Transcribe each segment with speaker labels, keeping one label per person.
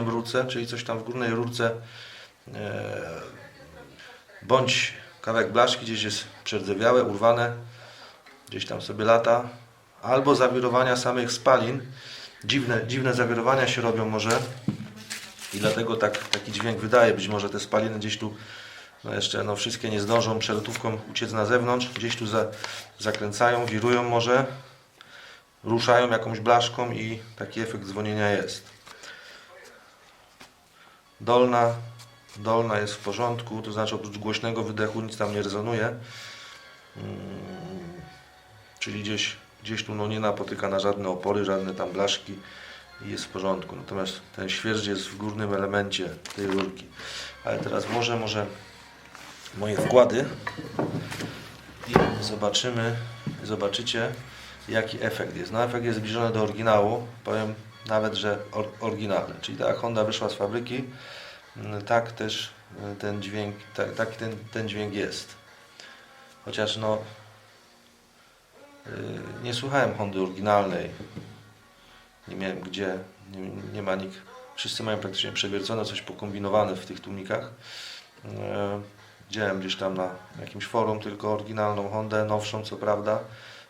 Speaker 1: górnym rurce, czyli coś tam w górnej rurce e, bądź kawałek blaszki gdzieś jest przerdzewiałe, urwane, gdzieś tam sobie lata, albo zawirowania samych spalin. Dziwne, dziwne zawirowania się robią może i dlatego tak, taki dźwięk wydaje. Być może te spaliny gdzieś tu no jeszcze no, wszystkie nie zdążą przelotówką uciec na zewnątrz, gdzieś tu za, zakręcają, wirują może, ruszają jakąś blaszką i taki efekt dzwonienia jest. Dolna, dolna jest w porządku, to znaczy oprócz głośnego wydechu nic tam nie rezonuje. Mm, czyli gdzieś, gdzieś tu no, nie napotyka na żadne opory, żadne tam blaszki i jest w porządku. Natomiast ten świerszcz jest w górnym elemencie tej rurki. Ale teraz włożę może moje wkłady i zobaczymy, zobaczycie jaki efekt jest. No efekt jest zbliżony do oryginału, powiem nawet, że or, oryginalny. Czyli jak Honda wyszła z fabryki, tak też y, ten dźwięk, tak, tak ten, ten dźwięk jest. Chociaż no y, nie słuchałem Hondy oryginalnej. Nie miałem gdzie, nie, nie ma nikt. Wszyscy mają praktycznie przewiercone, coś pokombinowane w tych tłumikach. E, Widziałem gdzieś tam na jakimś forum tylko oryginalną Hondę, nowszą co prawda.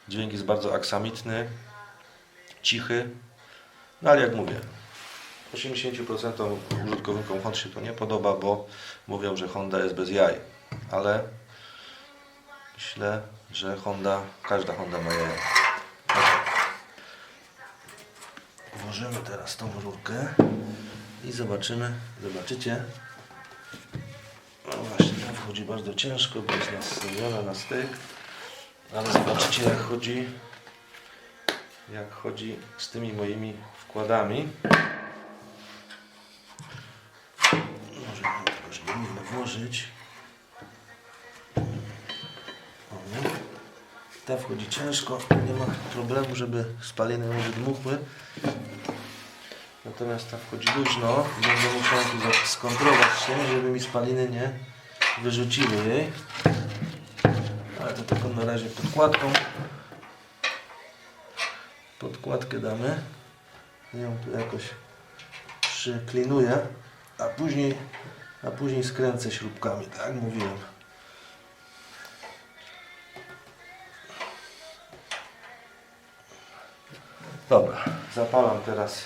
Speaker 1: Dźwięk jest bardzo aksamitny, cichy. No ale jak mówię, 80% użytkownikom Hond się to nie podoba, bo mówią, że Honda jest bez jaj. Ale myślę, że Honda, każda Honda ma jaja. Włożymy teraz tą rurkę i zobaczymy, zobaczycie. No właśnie, ta wchodzi bardzo ciężko, bo jest nastawiona na styk. Ale zobaczycie jak chodzi, jak chodzi z tymi moimi wkładami. Może troszkę spróbujmy włożyć. O, nie? Ta wchodzi ciężko, nie ma problemu, żeby spaliny nie wydmuchły. Natomiast ta wchodzi luźno będę musiał tu skontrolować się, żeby mi spaliny nie wyrzuciły jej. Ale to taką na razie podkładką. Podkładkę damy. Ją tu jakoś przyklinuję, a później, a później skręcę śrubkami, tak jak mówiłem. Dobra, zapalam teraz.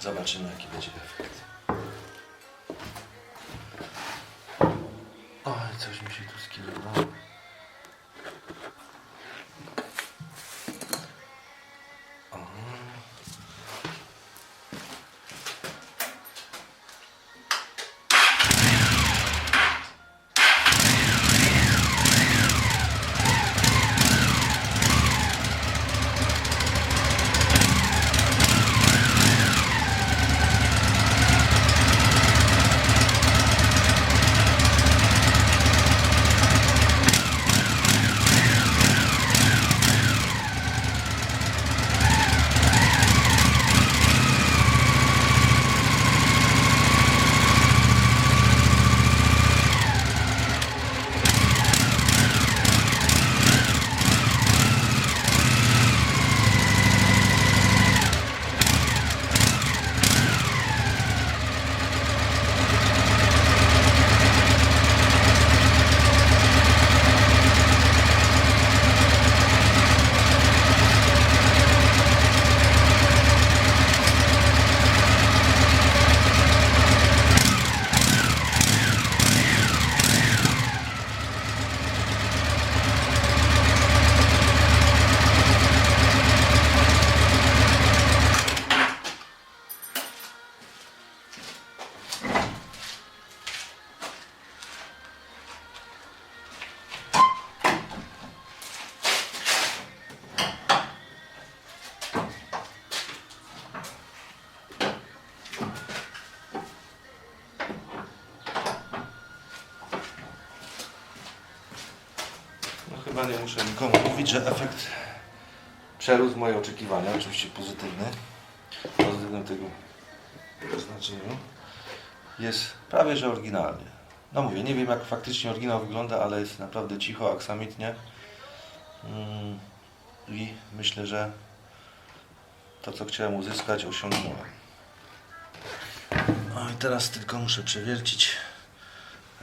Speaker 1: Zobaczymy jaki będzie efekt. Chyba nie muszę nikomu mówić, że efekt przerósł moje oczekiwania, oczywiście pozytywny, pozytywnym tego znaczeniu. Jest prawie że oryginalnie. No mówię, nie wiem jak faktycznie oryginał wygląda, ale jest naprawdę cicho, aksamitnie. Mm, I myślę, że to co chciałem uzyskać osiągnąłem. No i teraz tylko muszę przewiercić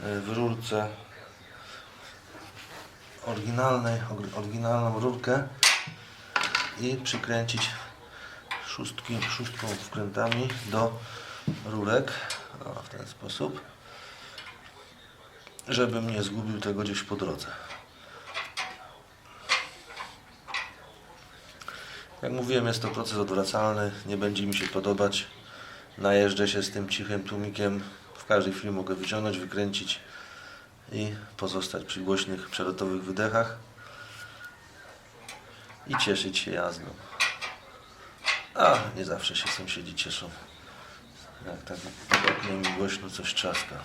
Speaker 1: e, w rurce oryginalnej, oryginalną rurkę i przykręcić szóstki, szóstką wkrętami do rurek o, w ten sposób żebym nie zgubił tego gdzieś po drodze. Jak mówiłem, jest to proces odwracalny, nie będzie mi się podobać. Najeżdżę się z tym cichym tłumikiem. W każdej chwili mogę wyciągnąć, wykręcić i pozostać przy głośnych przelotowych wydechach i cieszyć się jazdą. A nie zawsze się sąsiedzi cieszą, jak tak pod oknem i głośno coś trzaska.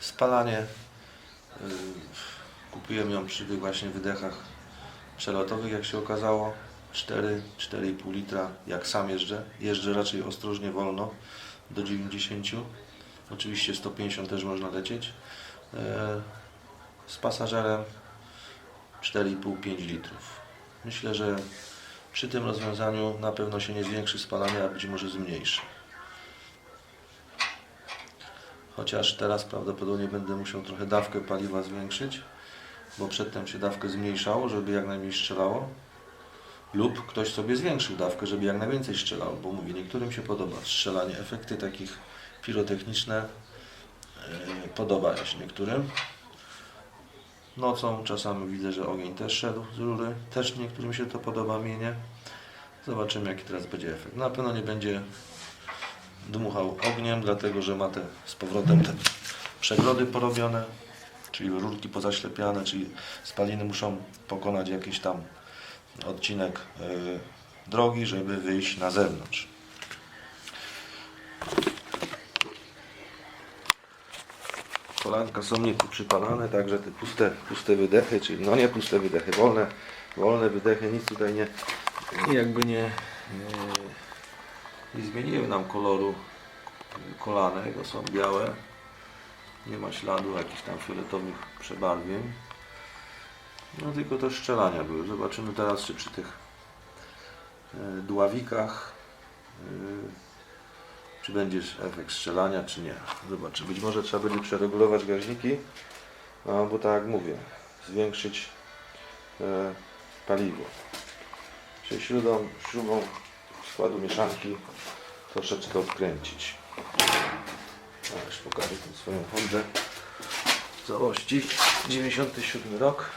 Speaker 1: Spalanie. Yy, kupiłem ją przy tych właśnie wydechach przelotowych, jak się okazało. 4, 4,5 litra, jak sam jeżdżę. Jeżdżę raczej ostrożnie, wolno, do 90. Oczywiście 150 też można lecieć. Yy, z pasażerem 4,5-5 litrów. Myślę, że przy tym rozwiązaniu na pewno się nie zwiększy spalanie, a być może zmniejszy. Chociaż teraz prawdopodobnie będę musiał trochę dawkę paliwa zwiększyć, bo przedtem się dawkę zmniejszało, żeby jak najmniej strzelało. Lub ktoś sobie zwiększył dawkę, żeby jak najwięcej strzelało, bo mówię, niektórym się podoba strzelanie, efekty takich pirotechniczne yy, podobają się niektórym. Nocą czasami widzę, że ogień też szedł z rury, też niektórym się to podoba, mnie nie. Zobaczymy jaki teraz będzie efekt. Na pewno nie będzie dmuchał ogniem, dlatego że ma te z powrotem te przegrody porobione, czyli rurki pozaślepiane, czyli spaliny muszą pokonać jakiś tam odcinek y, drogi, żeby wyjść na zewnątrz. Kolanka są nie tu przypalane, także te puste, puste wydechy, czyli no nie puste wydechy, wolne, wolne wydechy, nic tutaj nie, jakby nie, nie nie zmieniły nam koloru kolanek, bo są białe. Nie ma śladu jakichś tam fioletowych przebarwień. No tylko te strzelania były. Zobaczymy teraz, czy przy tych e, dławikach e, czy będzie efekt strzelania, czy nie. Zobaczymy. Być może trzeba będzie przeregulować gaźniki, a, bo tak jak mówię, zwiększyć e, paliwo. Czyli śrubą, śrubą składu mieszanki troszeczkę odkręcić. A, Już pokażę tą swoją Hondę w całości. 97 rok,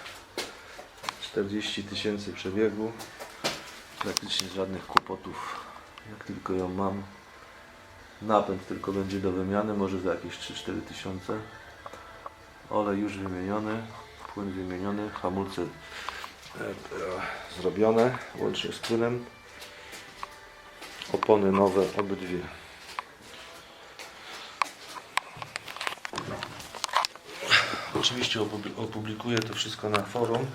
Speaker 1: 40 tysięcy przebiegu, praktycznie żadnych kłopotów, jak tylko ją mam. Napęd tylko będzie do wymiany, może za jakieś 3-4 tysiące. Olej już wymieniony, płyn wymieniony, hamulce e, e, zrobione, łącznie z płynem. Opony nowe, obydwie. Oczywiście opubli- opublikuję to wszystko na forum.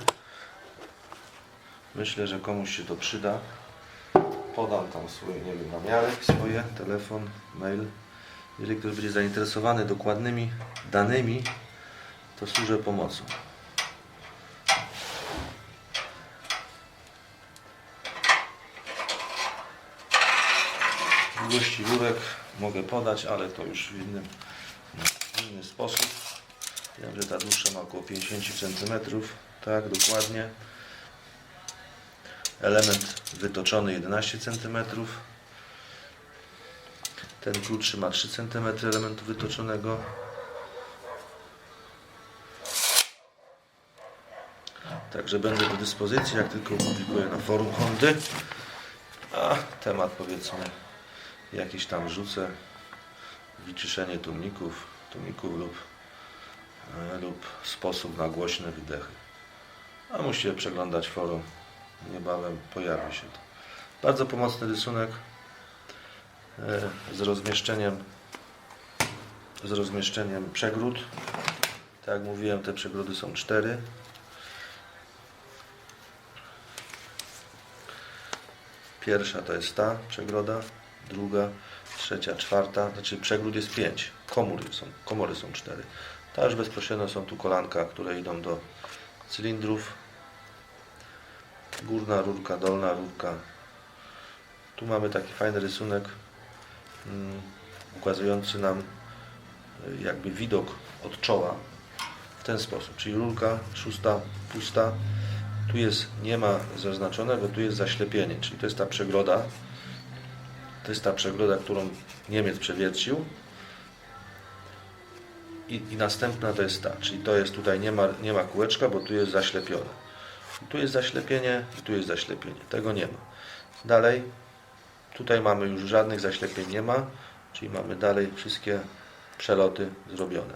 Speaker 1: Myślę, że komuś się to przyda. Podam tam swoje, nie wiem, namiary, swoje, telefon, mail. Jeżeli ktoś będzie zainteresowany dokładnymi danymi, to służę pomocą. Długości rurek mogę podać, ale to już w innym, w inny sposób. Wiem, że ta dłuższa ma około 50 cm. Tak, dokładnie. Element wytoczony 11 cm. Ten krótszy ma 3 cm elementu wytoczonego. Także będę do dyspozycji, jak tylko opublikuję na forum Hondy. A temat powiedzmy jakiś tam rzucę. Wyciszenie tłumików, tłumików lub, e, lub sposób na głośne wydechy. A musicie przeglądać forum. Niebawem pojawi się to. Bardzo pomocny rysunek e, z rozmieszczeniem z rozmieszczeniem przegród. Tak jak mówiłem, te przegródy są cztery. Pierwsza to jest ta przegroda, druga, trzecia, czwarta, znaczy przegród jest pięć, komór są, komory są cztery. Ta bezpośrednio są tu kolanka, które idą do cylindrów Górna rurka, dolna rurka. Tu mamy taki fajny rysunek mm, ukazujący nam y, jakby widok od czoła w ten sposób, czyli rurka szósta pusta, tu jest, nie ma zaznaczone, bo tu jest zaślepienie, czyli to jest ta przegroda, to jest ta przegroda, którą Niemiec przewiercił i, i następna to jest ta, czyli to jest tutaj, nie ma, nie ma kółeczka, bo tu jest zaślepione. Tu jest zaślepienie tu jest zaślepienie, tego nie ma. Dalej, tutaj mamy już żadnych zaślepień nie ma, czyli mamy dalej wszystkie przeloty zrobione.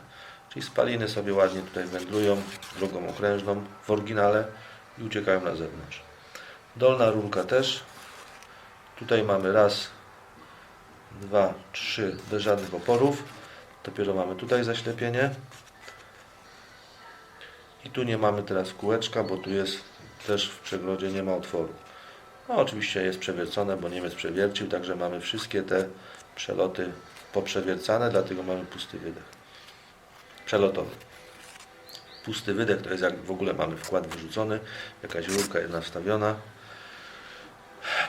Speaker 1: Czyli spaliny sobie ładnie tutaj wędrują drogą okrężną w oryginale i uciekają na zewnątrz. Dolna rurka też. Tutaj mamy raz, dwa, trzy, bez żadnych oporów. Dopiero mamy tutaj zaślepienie. I tu nie mamy teraz kółeczka, bo tu jest też w przegrodzie nie ma otworu. No oczywiście jest przewiercone, bo Niemiec przewiercił, także mamy wszystkie te przeloty poprzewiercane, dlatego mamy pusty wydech. Przelotowy. Pusty wydech to jest jak w ogóle mamy wkład wyrzucony, jakaś rurka jest nastawiona,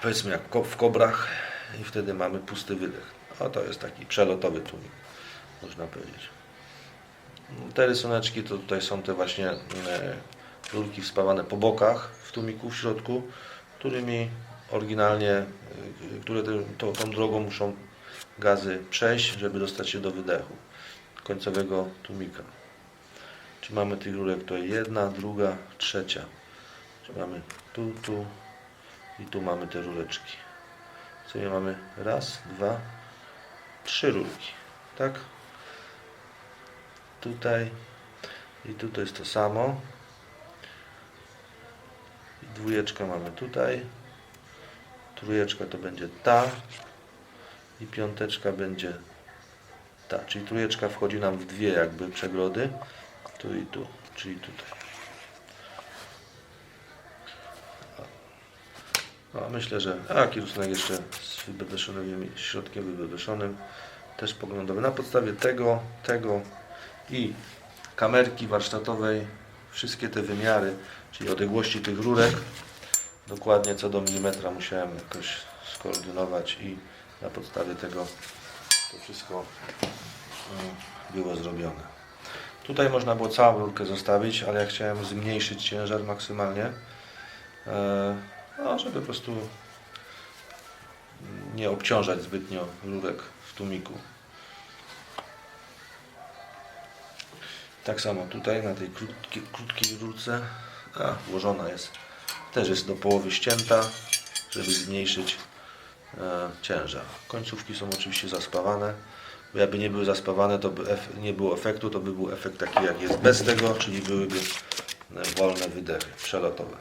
Speaker 1: powiedzmy jak w kobrach i wtedy mamy pusty wydech. No to jest taki przelotowy tłumik, można powiedzieć. Te rysuneczki to tutaj są te właśnie e, rurki wspawane po bokach w tłumiku w środku, którymi oryginalnie, e, które to, tą drogą muszą gazy przejść, żeby dostać się do wydechu końcowego tłumika. Czyli mamy tych rurek tutaj jedna, druga, trzecia. Czyli mamy tu, tu i tu mamy te rureczki. Sobie mamy raz, dwa, trzy rurki. Tak? Tutaj i tutaj jest to samo. Dwójeczkę mamy tutaj. Trójeczka to będzie ta. I piąteczka będzie ta. Czyli trójeczka wchodzi nam w dwie jakby przegrody. Tu i tu. Czyli tutaj. No, myślę, że a jaki rysunek jeszcze z wybebeszonym środkiem wybebeszonym też poglądowy. Na podstawie tego, tego i kamerki warsztatowej wszystkie te wymiary, czyli odległości tych rurek dokładnie co do milimetra musiałem jakoś skoordynować i na podstawie tego to wszystko mm, było zrobione. Tutaj można było całą rurkę zostawić, ale ja chciałem zmniejszyć ciężar maksymalnie, e, no, żeby po prostu nie obciążać zbytnio rurek w tłumiku. Tak samo tutaj na tej krótkiej rurce a, włożona jest, też jest do połowy ścięta, żeby zmniejszyć e, ciężar. Końcówki są oczywiście zaspawane, bo jakby nie były zaspawane, to by nie było efektu, to by był efekt taki jak jest bez tego, czyli byłyby e, wolne wydechy przelotowe.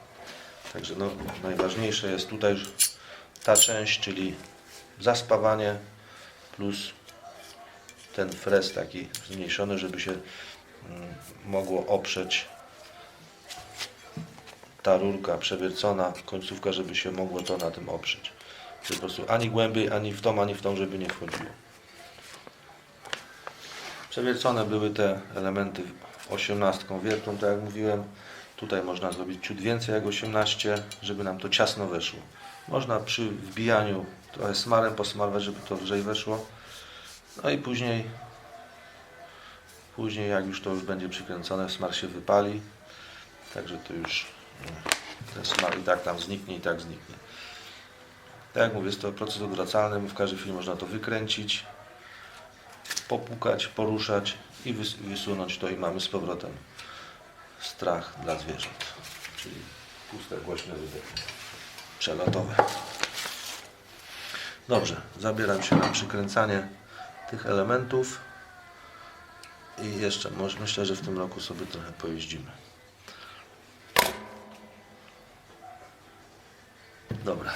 Speaker 1: Także no, najważniejsze jest tutaj ta część, czyli zaspawanie plus ten frez taki zmniejszony, żeby się mm, mogło oprzeć ta rurka przewiercona, końcówka, żeby się mogło to na tym oprzeć. Po prostu ani głębiej, ani w tą, ani w tą, żeby nie wchodziło. Przewiercone były te elementy 18 wiertą, tak jak mówiłem. Tutaj można zrobić ciut więcej jak 18, żeby nam to ciasno weszło. Można przy wbijaniu trochę smarem posmarować, żeby to lżej weszło. No i później, później jak już to już będzie przykręcone, smar się wypali. Także to już ten smar i tak tam zniknie i tak zniknie. Tak jak mówię, jest to proces odwracalny, w każdej chwili można to wykręcić, popukać, poruszać i wys- wysunąć to i mamy z powrotem strach dla zwierząt, czyli puste, głośne wydechy przelotowe. Dobrze, zabieram się na przykręcanie tych elementów i jeszcze myślę, że w tym roku sobie trochę pojeździmy. Dobra.